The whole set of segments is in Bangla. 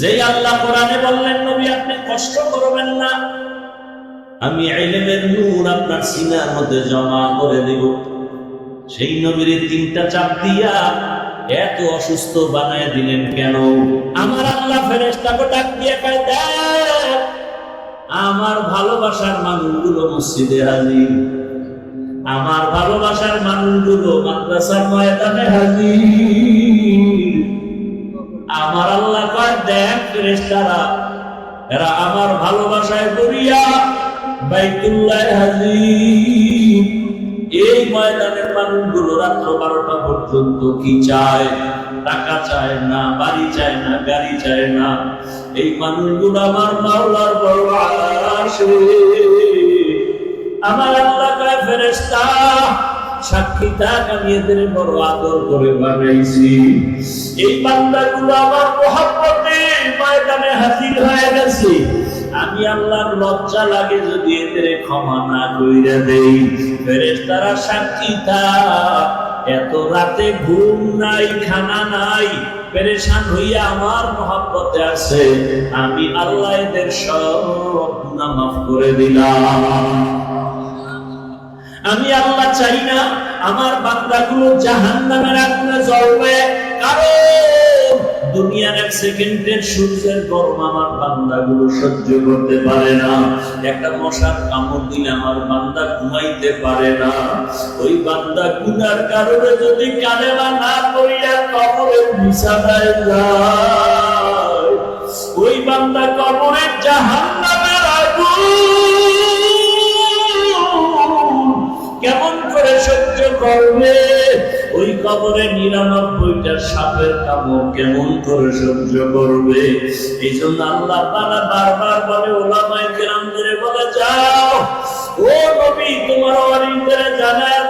যেই আল্লাহ কোরআনে বললেন, নবী, আপনি কষ্ট করবেন না। আমি ইলমের নূর আপনার সিনার মধ্যে জমা করে দেব। সেই নবীর তিনটা চাপ দিয়া এত অসুস্থ বানায় দিলেন কেন? আমার আল্লাহ ফেরেশতাকে ডাক কয় আমার ভালোবাসার মানুষগুলো মসজিদে হাজির। আমার ভালোবাসার মানুষগুলো মাদ্রাসার ময়দানে হাজির। আমার আল্লাহ কয় এরা আমার ভালোবাসায় করিয়া বাইতুল্লাহ এই ময়দানের মানুষগুলো রাত্র বারোটা পর্যন্ত কি চায়? টাকা চায় না, বাড়ি চায় না, গাড়ি চায় না। এই মানুষগুলো আমার মাওলার বড় আসে। আমার আল্লাহ কয়, ফেরেশতা সাক্ষী থাক আমি এদের বড় আদর করে বানাইছি। এই আমার ময়দানে হাজির হয়ে গেছে। আমি আল্লাহর লজ্জা লাগে যদি এদের ক্ষমা না কইরা দেই। ফেরেশতারা সাক্ষী থাক, এত রাতে ঘুম নাই, খানা নাই, পেরেশান হইয়া আমার মহাব্বতে আছে। আমি আল্লাহ এদের সব গুনাহ মাফ করে দিলাম। আমি আল্লাহ চাই না আমার বান্দাগুলো জাহান নামের আগুনে জ্বলবে। কারণ দুনিয়ার এক সেকেন্ডের সূর্যের গরম আমার বান্দাগুলো সহ্য করতে পারে না। একটা মশার কামড় দিলে আমার বান্দা ঘুমাইতে পারে না। ওই বান্দা গুনার কারণে যদি কালেমা না করিয়া কবরের ওই বান্দা কবরের জাহান কেমন করে সহ্য করবে? ওই কবরে নিরানব্বইটা সাপের কামড় কেমন করে সহ্য করবে? এই জন্য আল্লাহ তারা বারবার বলে, ওলামায়ে কেরামদের বলে, যাও। ও নবী, তোমার অরিন্দরে জানায়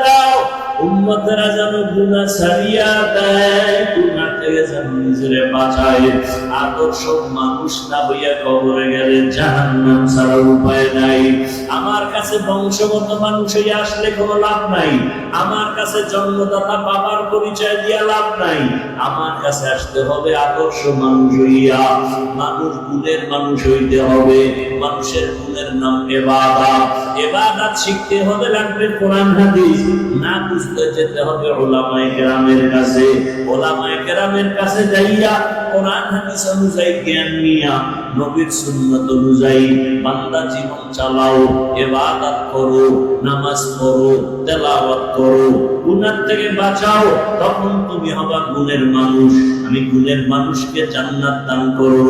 উম্মতেরা যেন গুনাহ ছাড়িয়া দেয় গুনাহ থেকে যেন নিজেরে বাঁচায়। আদর্শ মানুষ না হইয়া কবরে গেলে জাহান্নাম ছাড়া উপায় নাই। আমার কাছে বংশগত মানুষ হইয়া আসলে কোনো লাভ নাই। আমার কাছে জন্মদাতা বাবার পরিচয় দিয়া লাভ নাই। আমার কাছে আসতে হবে আদর্শ মানুষ হইয়া। মানুষ গুণের মানুষ হইতে হবে। মানুষের গুণের নাম এবাদা এবাদাত শিখতে হবে লাগবে কোরআন, হাদিস। না বুঝতে যেতে হবে ওলামায়ে কেরামের কাছে। ওলামায়ে কেরামের কাছে যাইয়া কোরআন, হাদিস অনুযায়ী জ্ঞান নিয়া নবীর সুন্নত অনুযায়ী বান্দা জীবন চালাও, ইবাদত করো, নামাজ পড়ো, তেলাওয়াত করো। গুনাহ থেকে বাঁচাও, তখন তুমি হবা গুণের মানুষ। আমি গুণের মানুষকে জান্নাত দান করব।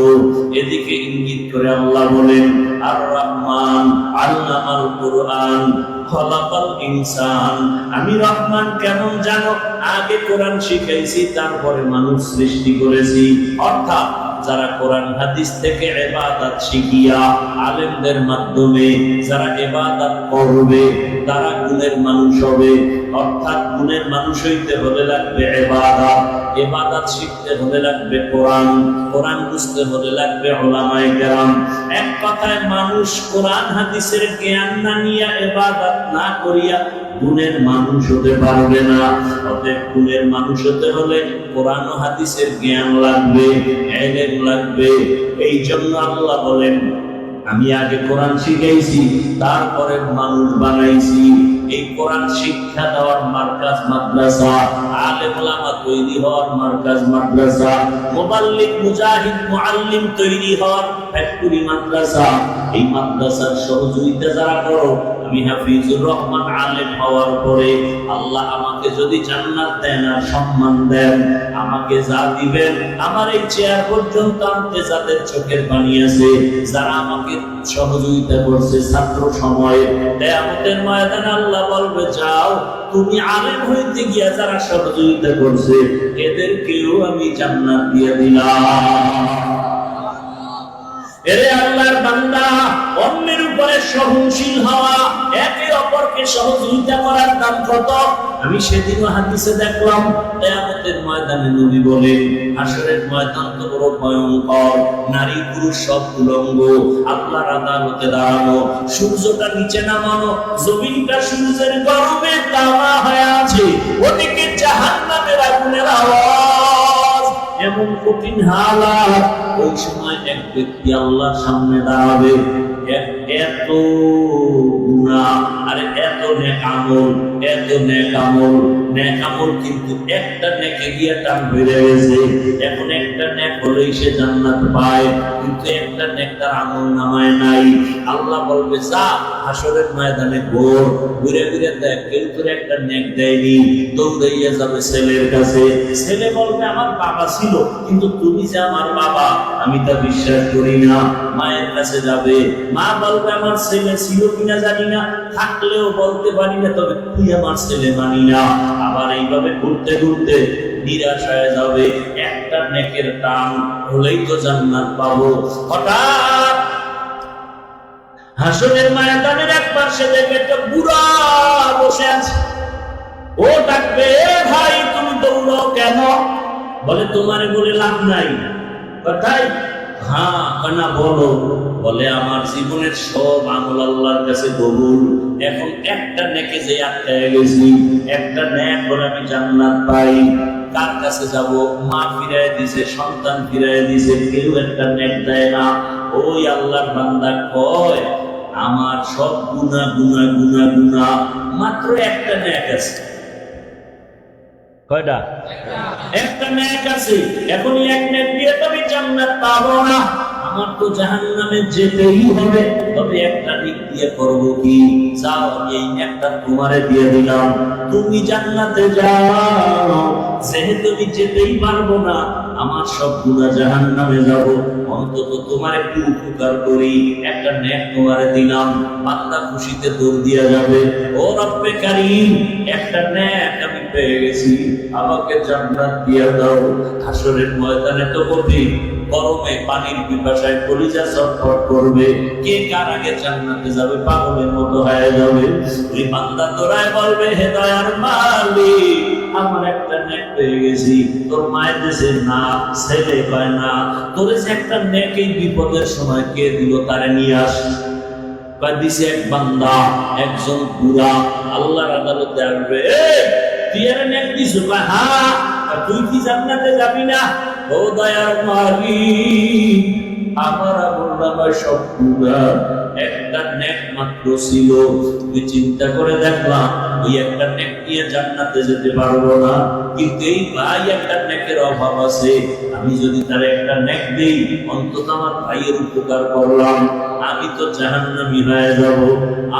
এদিকে ইঙ্গিত করে আল্লাহ বলেন আর রহমান আল্লামাল কোরআন, খলাকাল ইনসান। আমি রহমান কেমন জানো? আগে কোরআন শিখাইছি, তারপরে মানুষ সৃষ্টি করেছি। অর্থাৎ যারা কোরআন, হাদিস থেকে এবাদত শিখিয়া আলেমদের মাধ্যমে যারা এবাদত করবে, তারা গুণের মানুষ হবে। অর্থাৎ গুণের মানুষ হইতে হলে লাগবে এবাদত এবাদত শিখতে হলে লাগবে কোরআন কোরআন বুঝতে হলে লাগবে ওলামায়ে কেরাম। এক কথায় মানুষ কোরআন, হাদিসের জ্ঞান না নিয়ে এবাদত না করিয়া গুণের মানুষ হতে পারবে না। অতএব গুণের মানুষ হতে হলে কোরআন হাদিসের জ্ঞান লাগবে, এলেম লাগবে। এই জন্য আল্লাহ বলেন, আমি আগে কোরআন শিখাইছি তারপরে মানুষ বানাইছি। এই কোরআন শিক্ষা দেওয়ার মার্কাজ মাদ্রাসা, আলেম ওলামা তৈরি হওয়ার মার্কাজ মাদ্রাসা মুবাল্লিগ মুজাহিদ, মুআল্লিম তৈরি হওয়ার ফ্যাক্টরি মাদ্রাসা। এই মাদ্রাসার সহযোগিতা যারা করো আমি হাফিজুর রহমান আলেম হওয়ার পরে আল্লাহ আমাকে যদি জান্নাত দেন আর সম্মান দেন, আমাকে যা দিবেন, আমার এই চেয়ার পর্যন্ত আনতে যাদের চোখের পানি আছে, যারা আমাকে সহযোগিতা করছে ছাত্র সময়ে, কেয়ামতের ময়দানে আল্লাহ বলবে, যাও, তুমি আলেম হইতে গিয়া যারা সহযোগিতা করছে, এদেরকেও আমি জান্নাত দিয়ে দিলাম। এরে আল্লাহর বান্দা অন্যের উপরে সহনশীল হওয়া, একে অপরকে সহযোগিতা করার দাম কত? আমি সেদিনও হাদিসে দেখলাম, কিয়ামতের ময়দানে নবী বলেন, হাসরের ময়দান তো বড় ভয়ঙ্কর, নারী পুরুষ সব উলঙ্গ, আল্লাহর আদালতে দাঁড়ানো, সূর্যটা নিচে নামানো, জমিনটা সূর্যের গরমে তামা হয়ে আছে, ওদিকে জাহান্নামের আগুনের আওয়াজ, এমন কঠিন হালাত। ওই সময় এক ব্যক্তি আল্লাহর সামনে দাঁড়াবে এত গুণা আরে এত নেক আমল, এত নেক আমল। নেক আমল কিন্তু একটা নেকে গিয়ে টান বেড়ে গেছে। এখন একটা নেক হলেই সে জান্নাত পায়, কিন্তু একটা নেক তার আমল নামায় নাই। আল্লাহ বলবে, যা হাসরের ময়দানে ঘোর। ঘুরে ঘুরে দেখ, কেউ তোর একটা নেক দেয়নি। দৌড়াইয়া যাবে ছেলের কাছে। ছেলে বলবে, আমার বাবা ছিল, কিন্তু তুমি যে আমার বাবা, আমি তা বিশ্বাস করি না। মায়ের কাছে যাবে। মা বলবে, আমার ছেলে ছিল কিনা জানি না। থাকলেও বলতে পারি না, তবে তুই আমার ছেলে মানি না। আবার এইভাবে ঘুরতে ঘুরতে নিরাশ হয়ে যাবে। একটা নেকের টান হলেই তো জান্নাত পাবো। হঠাৎ হাসনের ময়দানের এক পাশে দেখে একটা বুড়া বসে আছে। ও ডাকবে, "এ ভাই, তুমি দৌড়াও কেন? বলে, তোমারে বলে লাভ নাই। কথাই হ্যাঁ কানা বলো। বলে, আমার জীবনের সব আমল আল্লাহর কাছে কবুল। এখন একটা নেকে যে আটকায় গেছি, একটা নেক করে আমি জান্নাত পাই। কার কাছে যাব? মা ফিরায় দিছে, সন্তান ফিরায় দিছে, কেউ একটা নেক দেয় না। ওই আল্লাহর বান্দা কয়, আমার সব গুণা গুণা গুণা গুণা, মাত্র একটা নেক আছে। কয়টা? একটা ন্যাক আছে। এখনই এক ন্যাক দিয়ে তবে জান্নাত পাবো না, আমার তো জাহান্নামে যেতেই হবে। তবে একটা দিক দিয়ে করব কি? যাও এই ন্যাকটা তোমারে দিয়ে দিলাম। তুমি জান্নাতে যাও। যেহেতু আমি যেতেই পারব না, আমার সব গুণা জাহান্নামে যাব। অন্তত তোমার একটু উপকার করি, একটা ন্যাক তোমারে দিলাম। বান্দা খুশিতে দৌড় দিয়া যাবে। ও রব্বে একটা ন্যাক পেয়ে গেছি। আমাকে জান্নাত দিয়ে দাও। হাসরের ময়দানে তো কঠিন গরমে পানির পিপাসায় কলিজা ছটফট করবে। কে কার আগে জান্নাতে যাবে? পাগলের মতো হয়ে যাবে। ওই বান্দা তোরাই বলবে হে দয়ার মালিক আমার একটা নেক পেয়ে গেছি। তোর মায়ের দেশে না ছেলে পায় না। তোর একটা নেক এই বিপদের সময় কে দিল তারে নিয়ে আস। কয় দিছে এক বান্দা একজন বুড়া আল্লাহর আদালতে আসবে "এই, তুই এর নেক হ্যাঁ তুই কি জান্নাতে যাবি না ও দয়ার মালিক আমার আমল সবগুলা সব একটা নেক মাত্র ছিল তুই চিন্তা করে দেখলাম ওই একটা নেক নিয়ে জান্নাতে যেতে পারব না কিন্তু এই ভাই একটা নেকের অভাব আছে আমি যদি তার একটা নেক দেই, অন্তত আমার ভাইয়ের উপকার করলাম, আমি তো জাহান্নামি হয়ে যাব।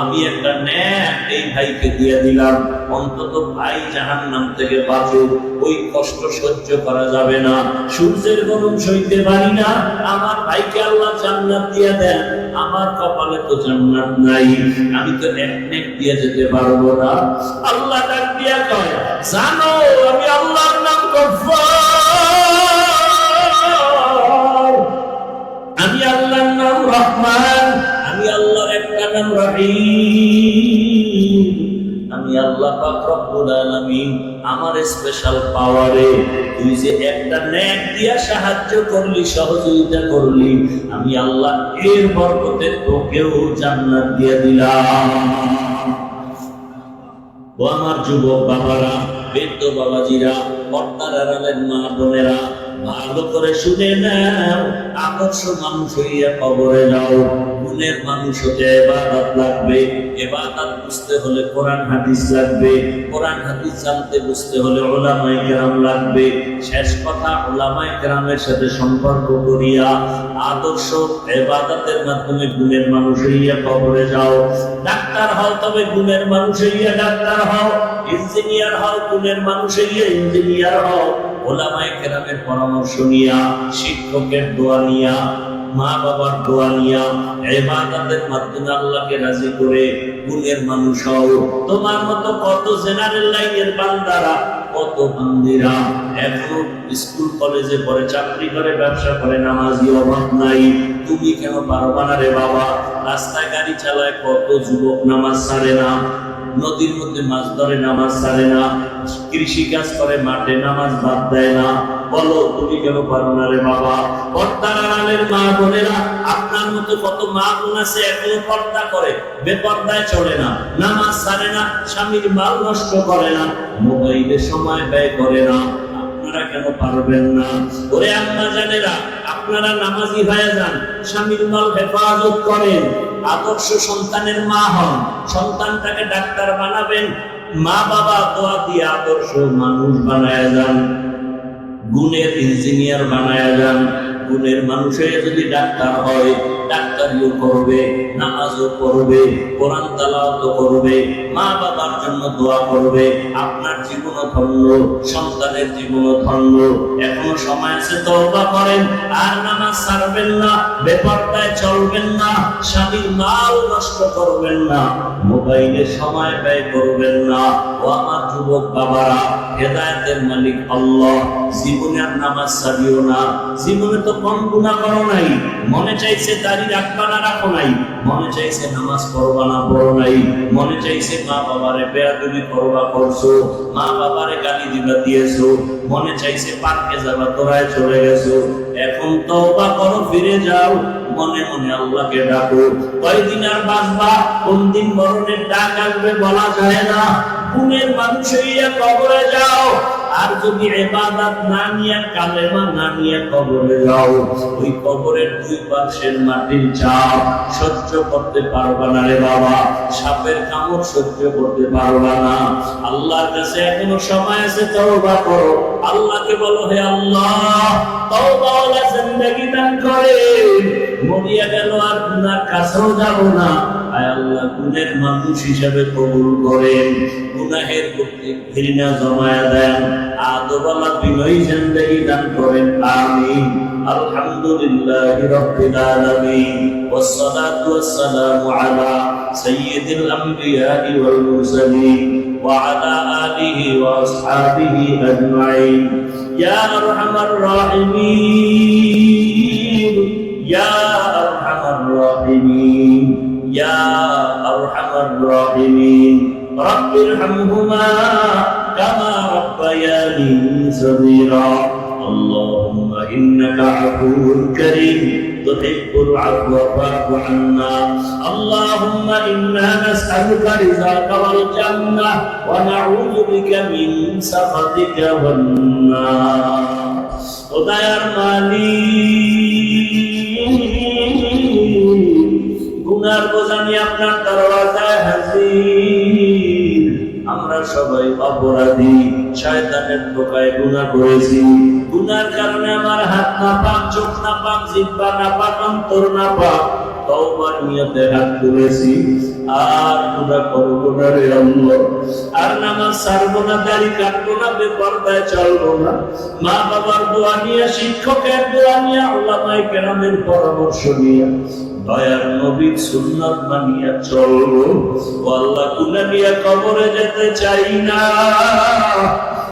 আমি একটা ন্যাক এই ভাইকে দিয়ে দিলাম, অন্তত ভাই জাহান্নাম থেকে বাঁচুক, ওই কষ্ট সহ্য করা যাবে না। সূর্যের গরম সইতে পারি না, আমার ভাইকে আল্লাহ জান্নাত দিয়ে দেন, আমার কপালে তো জান্নাত নাই, আমি তো এক নেক দিয়ে যেতে পারব না। আল্লাহ ডাক দিয়া কয়, জানো, আমি আল্লাহর নাম গফফার নাম আমি আল্লাহ পাক রব্বুল আলামিন আমার স্পেশাল পাওয়ারে তুই যে একটা নেক দিয়া সাহায্য করলি, সহযোগিতা করলি, আমি আল্লাহ এর বরকতে তোকেও জান্নাত দিয়ে দিলাম। ও আমার যুবক বাবারা, বৃদ্ধ বাবাজিরা পর্দার আড়ালের মা বোনেরা, ভালো করে শুনে নাও আদর্শ মানুষ হইয়া কবরে যাও গুণের মানুষ হতে এবাদত লাগবে। এবাদত বুঝতে হলে কোরআন হাদিস লাগবে। কোরআন হাদিস জানতে বুঝতে হলে ওলামাই কেরাম লাগবে। শেষ কথা ওলামাই কেরামের সাথে সম্পর্ক করিয়া আদর্শ এবাদতের মাধ্যমে গুণের মানুষ হইয়া কবরে যাও। ডাক্তার হও তবে গুণের মানুষ হইয়া ডাক্তার হও। ইঞ্জিনিয়ার হও গুণের মানুষ হইয়া ইঞ্জিনিয়ার হও। ওলামাই কেরামের পরামর্শ নিয়া, শিক্ষকের দোয়া নিয়া মা বাবার দোয়া নিয়া এবাদতের মাধ্যমে আল্লাহকে রাজি করে গুণের মানুষ হও। তোমার মতো কত জেনারেল লাইনের বান্দারা, কত বান্দিরা এখনও স্কুল, কলেজে পড়ে, চাকরি করে, ব্যবসা করে, নামাজি অভাব নাই। তুমি কেন পারবা না রে বাবা? রাস্তায় গাড়ি চালায় কত যুবক নামাজ ছাড়ে না। নদীর মধ্যে মাছ ধরে নামাজ ছাড়ে না। কৃষি কাজ করে মাঠে নামাজ বাদ দেয় না। বলো, তুমি কেন পারো না রে বাবা? পর্দার আড়ালের মা বোনেরা আপনার মতো কত মা বোন আছে, এখনও পর্দা করে। বেপর্দায় চলে না, নামাজ ছাড়ে না, স্বামীর মাল নষ্ট করে না, মোবাইলে সময় ব্যয় করে না। আপনারা কেন পারবেন না? ওরে আম্মা জানেরা, আপনারা নামাজি হয়ে যান, স্বামীর মাল হেফাজত করেন। আদর্শ সন্তানের মা হন, সন্তানটাকে ডাক্তার বানাবেন। মা বাবা দোয়া দিয়ে আদর্শ মানুষ বানায় যান। গুণের ইঞ্জিনিয়ার বানায় যান। গুণের মানুষ হয়ে যদি ডাক্তার হয়, ডাক্তারিও করবে, নামাজও করবে কোরআন তালাওয়াতও করবে, মা বাবার জন্য দোয়া করবে, আপনার জীবনও ধন্য, সন্তানের জীবনও ধন্য। এখনও সময় আছে, তওবা করেন, আর নামাজ ছাড়বেন না, বেপরদায় চলবেন না, স্বামীর মাল নষ্ট করবেন না, মোবাইলে সময় ব্যয় করবেন না। ও আমার যুবক বাবারা, হেদায়েতের মালিক আল্লাহ। জীবনে নামাজ না। জীবনে তো কম গুণা করো নাই। মনে চাইছে দাড়ি রাখবা না রাখো নাই। মনে চাইছে নামাজ পড়বা না পড়ো নাই। মনে চাইছে মা বাবারে করবা করছ। মা বাবারে গালি দিবা দিয়েছ। মনে চাইছে পার্কে যাবা তোরায় চলে গেছো। এখন তওবা করো, ফিরে যাও। মনে মনে আল্লাহকে ডাকো। কয়দিন আর বাঁচবা? কোন দিন মরণের ডাক আসবে বলা যায় না। গুণের মানুষ হইয়া কবরে যাও। আর যদি এবাদাত না নিয়ে, কালেমা না নিয়ে কবরে যাও, ওই কবরের দুই পাশের মাটির চাপ সহ্য করতে পারবা না রে বাবা। সাপের কামড় সহ্য করতে পারবা না। আল্লাহর কাছে এখনও সময় আছে, তওবা করো। আল্লাহকে বলো, হে আল্লাহ তওবাওয়ালা জিন্দেগি দান করে। মরিয়া গেল আর গুনার কাছেও যাব না। আল্লাহ গুণের মানুষ হিসাবে কবুল করেন গুনাহের প্রতি ঘৃণা জমায়া দেন আদবালা বিনয়ী জিন্দেগি দান করেন আমিন আলহামদুলিল্লাহ রাব্বিল আলামিন والصلاة والسلام على سيد الأنبياء والمرسلين وعلى آله وأصحابه أجمعين يا أرحم الراحمين يا أرحم الراحمين يا أرحم الراحمين رب ارحمهما كما ربياني صغيرا اللهم إنك عفو كريم تحب العفو فاعف عنا اللهم انا نسالك رزاك والجنه ونعوذ بك من سخطك والنار ودير مالي গুনার বোঝা নিয়ে আপনার দরওয়াজায় হাজির। আমরা সবাই অপরাধী, শয়তানের টোকায় গুনাহ করেছি। গুনার কারণে আমার হাত না পাক চোখ না পাক জিহ্বা না পাক অন্তর না পাক নিয়তে হাত তুলেছি। আর না রে আর নামাজ ছাড়বো না, দাড়ি না, বেপরদায় না। মা বাবার দোয়া নিয়ে, শিক্ষকের দোয়া নিয়ে আল্লাহ কেরামের পরামর্শ নিয়ে। দয়ার নবীর সুন্নাত মানিয়া চলবো আল্লাহ গুনাহ নিয়ে কবরে যেতে চাই না।